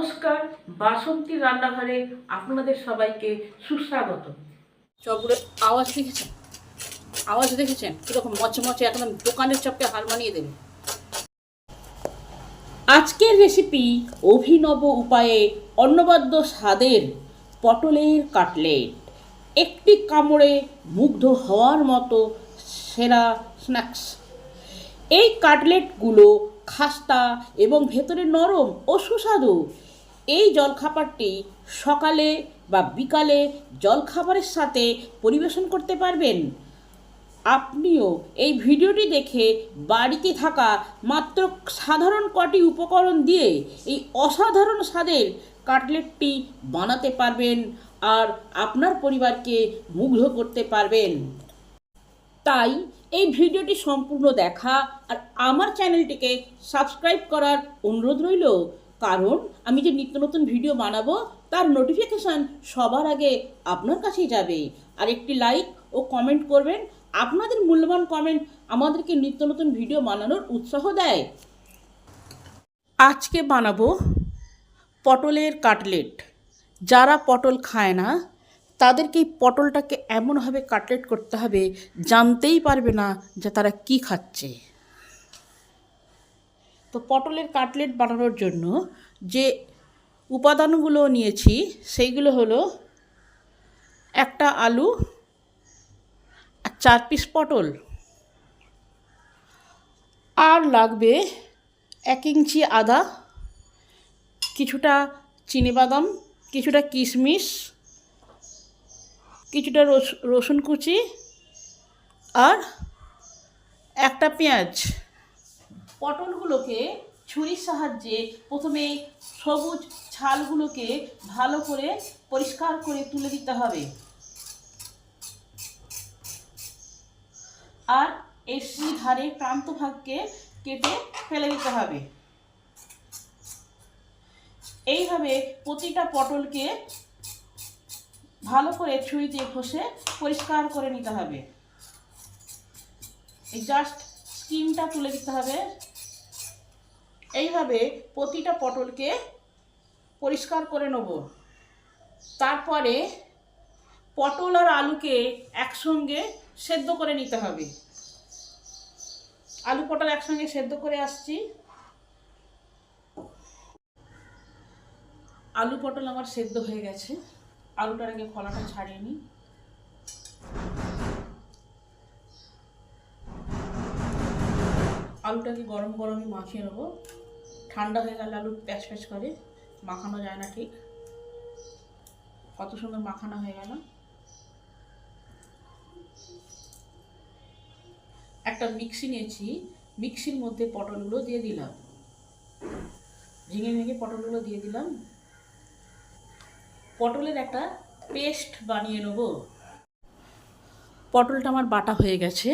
নমস্কার, বাসন্তী রান্নাঘরে আপনাদের সবাইকে সুস্বাগত। চপগুলো আওয়াজ দেখেছেন? আওয়াজ দেখেছেন? কীরকম মচমচে একদম দোকানের চপকে হার মানিয়ে দেবে। আজকের রেসিপি অভিনব উপায়ে অন্নবাদ্য স্বাদের পটলের কাটলেট। একটি কামড়ে মুগ্ধ হওয়ার মতো সেরা স্ন্যাক্স এই কাটলেটগুলো খাস্তা এবং ভেতরে নরম ও সুস্বাদু এই জলখাবারটি সকালে বা বিকালে জলখাবারের সাথে পরিবেশন করতে পারবেন। আপনিও এই ভিডিওটি দেখে বাড়িতে থাকা মাত্র সাধারণ কটি উপকরণ দিয়ে এই অসাধারণ স্বাদের কাটলেটটি বানাতে পারবেন আর আপনার পরিবারকে মুগ্ধ করতে পারবেন। তাই এই ভিডিওটি সম্পূর্ণ দেখা আর আমার চ্যানেলটিকে সাবস্ক্রাইব করার অনুরোধ রইল। কারণ আমি যে নিত্য নতুন ভিডিও বানাবো, তার নোটিফিকেশান সবার আগে আপনার কাছেই যাবে। আর একটি লাইক ও কমেন্ট করবেন। আপনাদের মূল্যবান কমেন্ট আমাদেরকে নিত্য নতুন ভিডিও বানানোর উৎসাহ দেয়। আজকে বানাবো পটলের কাটলেট যারা পটল খায় না, তাদেরকে এই পটলটাকে এমনভাবে কাটলেট করতে হবে, জানতেই পারবে না যে তারা কি খাচ্ছে। তো পটলের কাটলেট বানানোর জন্য যে উপাদানগুলো নিয়েছি, সেইগুলো হলো একটা আলু আর চার পিস পটল, আর লাগবে এক ইঞ্চি আদা, কিছুটা চিনিবাদাম কিছুটা কিশমিশ, কিছুটা রস- রসুন কুচি, আর একটা পেঁয়াজ। পটলগুলোকে ছুরির সাহায্যে প্রথমে সবুজ ছালগুলোকে ভালো করে পরিষ্কার করে তুলে দিতে হবে। আর এর সেই ধারে প্রান্ত ভাগকে কেটে ফেলে দিতে হবে। এইভাবে প্রতিটা পটলকে ভালো করে ছুরি দিয়ে ঘষে পরিষ্কার করে নিতে হবে। এই জাস্ট স্কিনটা তুলে দিতে হবে। এইভাবে প্রতিটা পটলকে পরিষ্কার করে নেব। তারপরে পটল আর আলুকে একসঙ্গে সেদ্ধ করে নিতে হবে। আলু পটল একসঙ্গে সেদ্ধ করে আসছি। আলু পটল আমার সেদ্ধ হয়ে গেছে। আলুটার আগে খোলাটা ছাড়িয়ে নিই। আলুটাকে গরম গরমই মাখিয়ে নেব। ঠান্ডা হয়ে গেলে আলু প্যাচ প্যাচ করে, মাখানো যায় না ঠিক। কত সুন্দর মাখানো হয়ে গেল। একটা মিক্সি নিয়েছি, মিক্সির মধ্যে পটলগুলো দিয়ে দিলাম। ঝিঙে ভেঙে পটলগুলো দিয়ে দিলাম। পটলের একটা পেস্ট বানিয়ে নেব। পটলটা আমার বাটা হয়ে গেছে।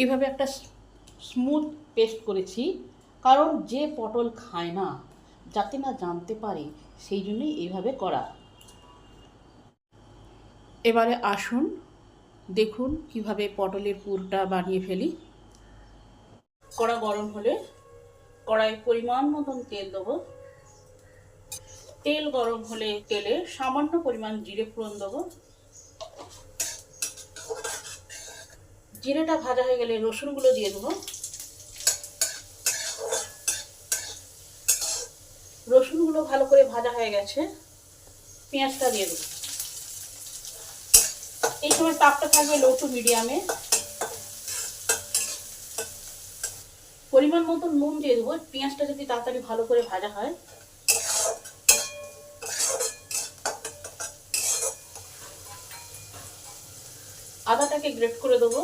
এইভাবে একটা স্মুথ পেস্ট করেছি। কারণ যে পটল খায় না, যাতে না জানতে পারে, সেই জন্যই এইভাবে করা। এবারে আসুন, দেখুন কীভাবে পটলের পুরটা বানিয়ে ফেলি। কড়া গরম হলে কড়াই পরিমাণ মতন তেল দেবো। তেল গরম হলে তেলে সামান্য পরিমাণ জিরে ফোড়ন দেবো। জিরেটা ভাজা হয়ে গেলে রসুনগুলো দিয়ে দেবো। রসুনগুলো ভালো করে ভাজা হয়ে গেছে। পেঁয়াজটা দিয়ে দেবো। এই সময় তাপটা থাকবে লো টু মিডিয়ামে পরিমাণ মতো নুন দিয়ে দেবো। পেঁয়াজটা যদি তাড়াতাড়ি ভালো করে ভাজা হয়। আদাটাকে গ্রেট করে দেবো।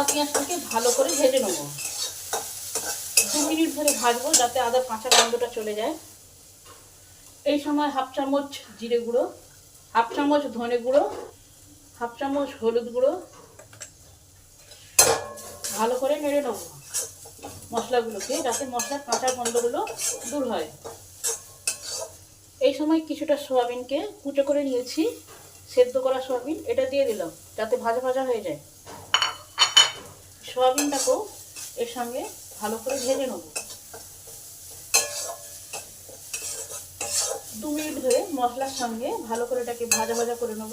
আদা পেঁয়াজটাকে ভালো করে ভেজে নেব। দু মিনিট ধরে ভাজবো যাতে আদার কাঁচা গন্ধটা চলে যায়। এই সময় হাফ চামচ জিরে গুঁড়ো, হাফ চামচ ধনে গুঁড়ো, হাফ চামচ হলুদ গুঁড়ো। ভালো করে নেড়ে নেব মশলাগুলোকে যাতে মশলার কাঁচা গন্ধগুলো দূর হয়। এই সময় কিছুটা সোয়াবিনকে কুচো করে নিয়েছি, সেদ্ধ করা সোয়াবিন, এটা দিয়ে দিলাম, যাতে ভাজা ভাজা হয়ে যায়। সোয়াবিনটাকেও এর সঙ্গে ভালো করে ভেজে নেব। দু মিনিট ধরে মশলার সঙ্গে ভালো করে এটাকে ভাজা ভাজা করে নেব।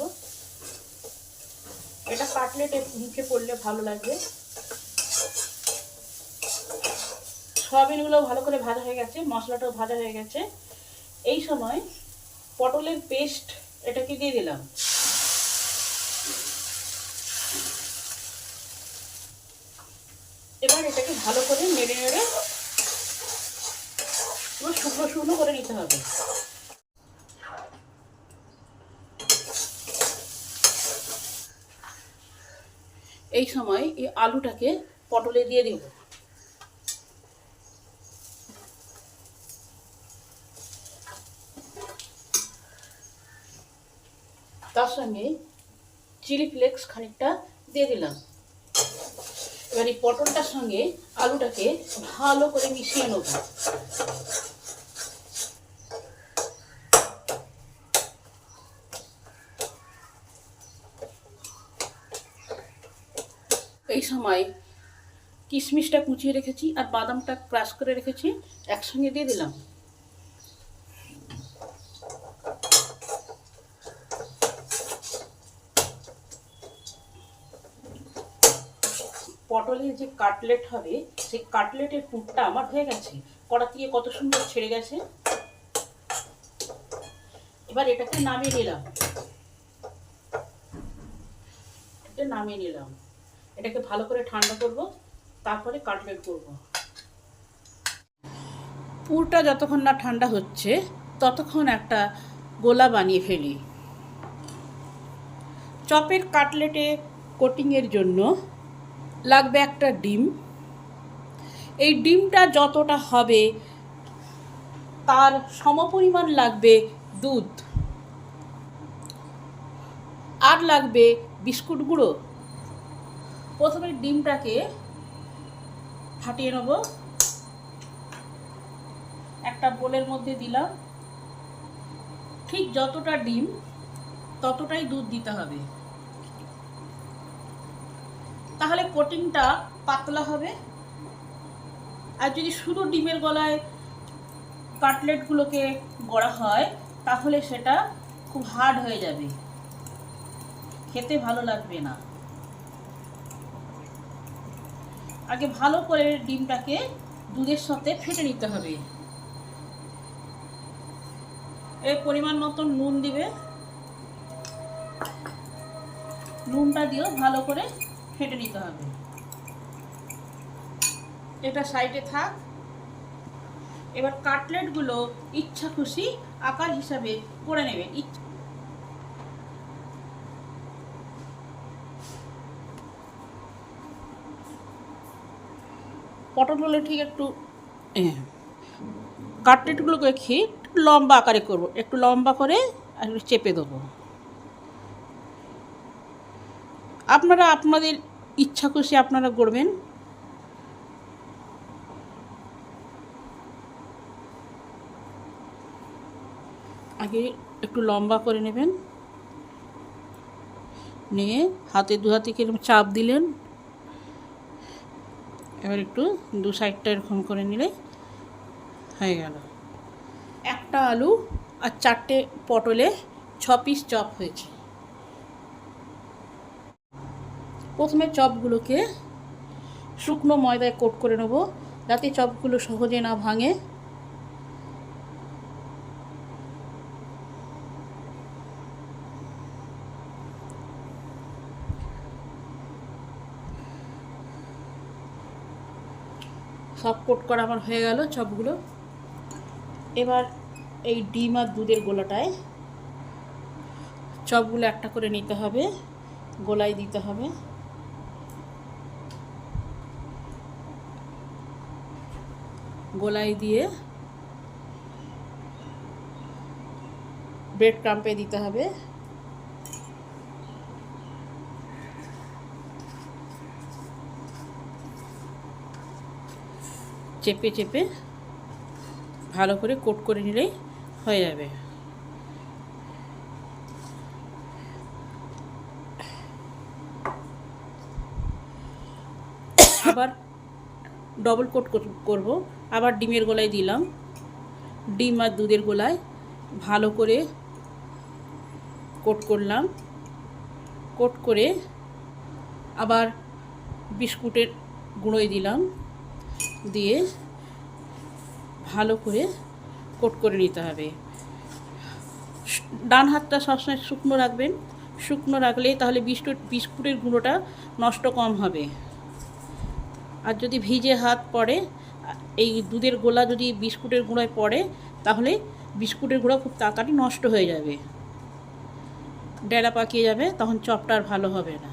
এটা কাটলেটে মুখে পড়লে ভালো লাগবে। সয়াবিনগুলো ভালো করে ভাজা হয়ে গেছে, মশলাটাও ভাজা হয়ে গেছে। এই সময় পটলের পেস্ট এটাকে দিয়ে দিলাম। এবার এটাকে ভালো করে নেড়ে নেড়ে পুরো শুকনো শুকনো করে নিতে হবে। এই সময় এই আলুটাকে পটলে দিয়ে দেব। তার সঙ্গে চিলি ফ্লেক্স খানিকটা দিয়ে দিলাম। এবার এই পটলটার সঙ্গে আলুটাকে ভালো করে মিশিয়ে নেব। এই সময় কিশমিশটা কুচিয়ে রেখেছি আর বাদামটা ক্রাশ করে রেখেছি, একসঙ্গে দিয়ে দিলাম। পটলের যে কাটলেট হবে, সেই কাটলেটের পুরটা আমার হয়ে গেছে? কড়া দিয়ে কত সুন্দর ছেড়ে গেছে? এবার এটাকে নামিয়ে নিলাম। এটা নামিয়ে নিলাম। এটাকে ভালো করে ঠান্ডা করব, তারপরে কাটলেট করব। পুরটা যতক্ষণ না ঠান্ডা হচ্ছে, ততক্ষণ একটা গোলা বানিয়ে ফেলি। চপের কাটলেটে কোটিংয়ের জন্য লাগবে একটা ডিম। এই ডিমটা যতটা হবে, তার সমপরিমাণ লাগবে দুধ। আর লাগবে বিস্কুট গুঁড়ো। প্রথমে ডিমটাকে ফাটিয়ে নেব। একটা বোলের মধ্যে দিলাম। ঠিক যতটা ডিম, ততটাই দুধ দিতে হবে। তাহলে কোটিংটা পাতলা হবে। আর যদি শুধু ডিমের গলায় কাটলেটগুলোকে গড়া হয়, তাহলে সেটা খুব হার্ড হয়ে যাবে। খেতে ভালো লাগবে না। আগে ভালো করে ডিমটাকে দুধের সাথে ফেটে নিতে হবে। এর পরিমাণ মতন নুন দিবে। নুনটা দিয়েও ভালো করে ফেটে নিতে হবে। এটা সাইডে থাক। এবার কাটলেটগুলো ইচ্ছা খুশি আকার হিসাবে করে নেবেন ইচ্ছা পটলগুলো ঠিক একটু কাটলেটগুলোকে খেয়ে একটু লম্বা আকারে করব। একটু লম্বা করে আর একটু চেপে দেবো। আপনারা আপনাদের ইচ্ছা খুশি আপনারা করবেন। আগে একটু লম্বা করে নেবেন। নিয়ে হাতে দু হাতে কীরকম চাপ দিলেন। এবার একটু দু সাইডটা এরকম করে নিলে হয়ে গেল। একটা আলু আর চারটে পটলে ছ পিস চপ হয়েছে। প্রথমে চপগুলোকে শুকনো ময়দায় কোট করে নেব যাতে চপগুলো সহজে না ভাঙে। সব কোট করা আমার হয়ে গেল চপগুলো। এবার এই ডিম আর দুধের গোলাটায় চপগুলো একটা করে নিতে হবে, গোলায় দিতে হবে। গোলায় দিয়ে ব্রেড ক্রাম্পে দিতে হবে। চেপে চেপে ভালো করে কোট করে নিলেই হয়ে যাবে আবার ডবল কোট করব। আবার ডিমের গোলায় দিলাম। ডিম আর দুধের গোলায় ভালো করে কোট করলাম। কোট করে আবার বিস্কুটের গুঁড়োই দিলাম। দিয়ে ভালো করে কোট করে নিতে হবে। ডান হাতটা সবসময় শুকনো রাখবেন। শুকনো রাখলে তাহলে বিস্কুট, বিস্কুটের গুঁড়োটা নষ্ট কম হবে। আর যদি ভিজে হাত পড়ে, এই দুধের গোলা যদি বিস্কুটের গুঁড়ায় পড়ে, তাহলে বিস্কুটের গুঁড়ো খুব তাড়াতাড়ি নষ্ট হয়ে যাবে। ডেলা পাকিয়ে যাবে, তখন চপটা আর ভালো হবে না।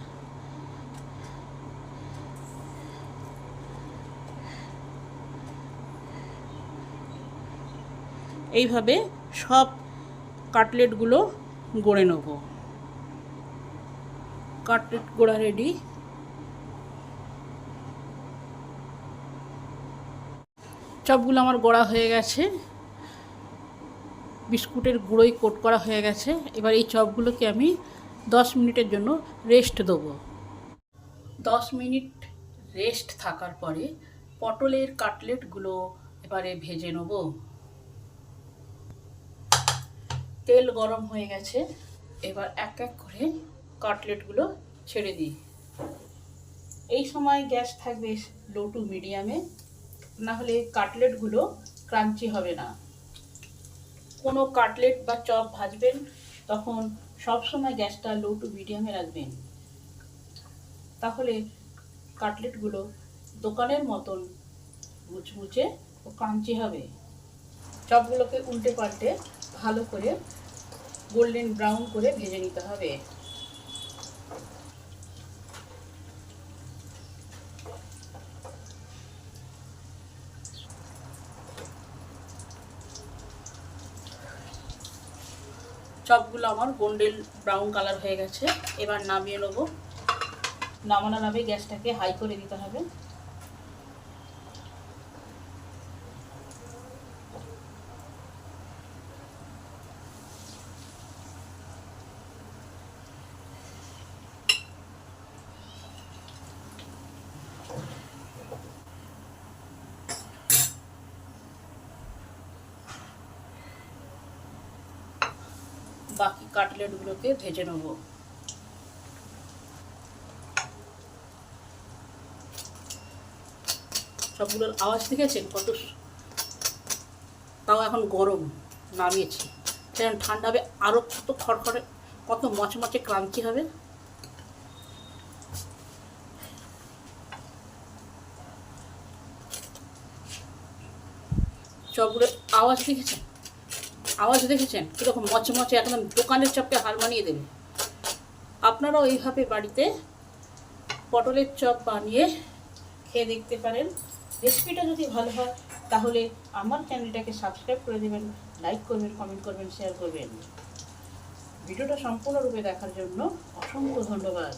এইভাবে সব কাটলেটগুলো গড়ে নেব। কাটলেট গোড়া রেডি। চপগুলো আমার গড়া হয়ে গেছে। বিস্কুটের গুঁড়োই কোট করা হয়ে গেছে। এবার এই চপগুলোকে আমি দশ মিনিটের জন্য রেস্ট দেবো। দশ মিনিট রেস্ট থাকার পরে পটলের কাটলেটগুলো এবারে ভেজে নেব। তেল গরম হয়ে গেছে। এবার এক এক করে কাটলেটগুলো ছেড়ে দিই। এই সময় গ্যাস থাকবে লো টু মিডিয়ামে। না হলে কাটলেটগুলো ক্রাঞ্চি হবে না। কোনো কাটলেট বা চপ ভাজবেন, তখন সব সময় গ্যাসটা লো টু মিডিয়ামে রাখবেন। তাহলে কাটলেটগুলো দোকানের মতন মুচমুচে ও ক্রাঞ্চি হবে। চপগুলোকে উল্টে পাল্টে ভালো করে গোল্ডেন ব্রাউন করে ভেজে নিতে হবে। চপগুলো আমার গোল্ডেন ব্রাউন কালার হয়ে গেছে। এবার নামিয়ে নেব। নামানোর আগে গ্যাসটাকে হাই করে দিতে হবে। বাকি কাটলেটগুলোকে ভেজে নেব। সবগুলোর আওয়াজ দেখেছেন? কত তাও এখন গরম, নামিয়েছি। সেখানে ঠান্ডা হবে আরও কত খড়খড়ে, কত মচমচে ক্রাঞ্চি হবে। চপগুলোর আওয়াজ দেখেছেন? আওয়াজ দেখেছেন? কীরকম মচমচে একদম দোকানের চপকে হার মানিয়ে দেবে। আপনারাও এইভাবে বাড়িতে পটলের চপ বানিয়ে খেয়ে দেখতে পারেন। রেসিপিটা যদি ভালো হয়, তাহলে আমার চ্যানেলটাকে সাবস্ক্রাইব করে দেবেন, লাইক করবেন, কমেন্ট করবেন, শেয়ার করবেন। ভিডিওটা সম্পূর্ণরূপে দেখার জন্য অসংখ্য ধন্যবাদ।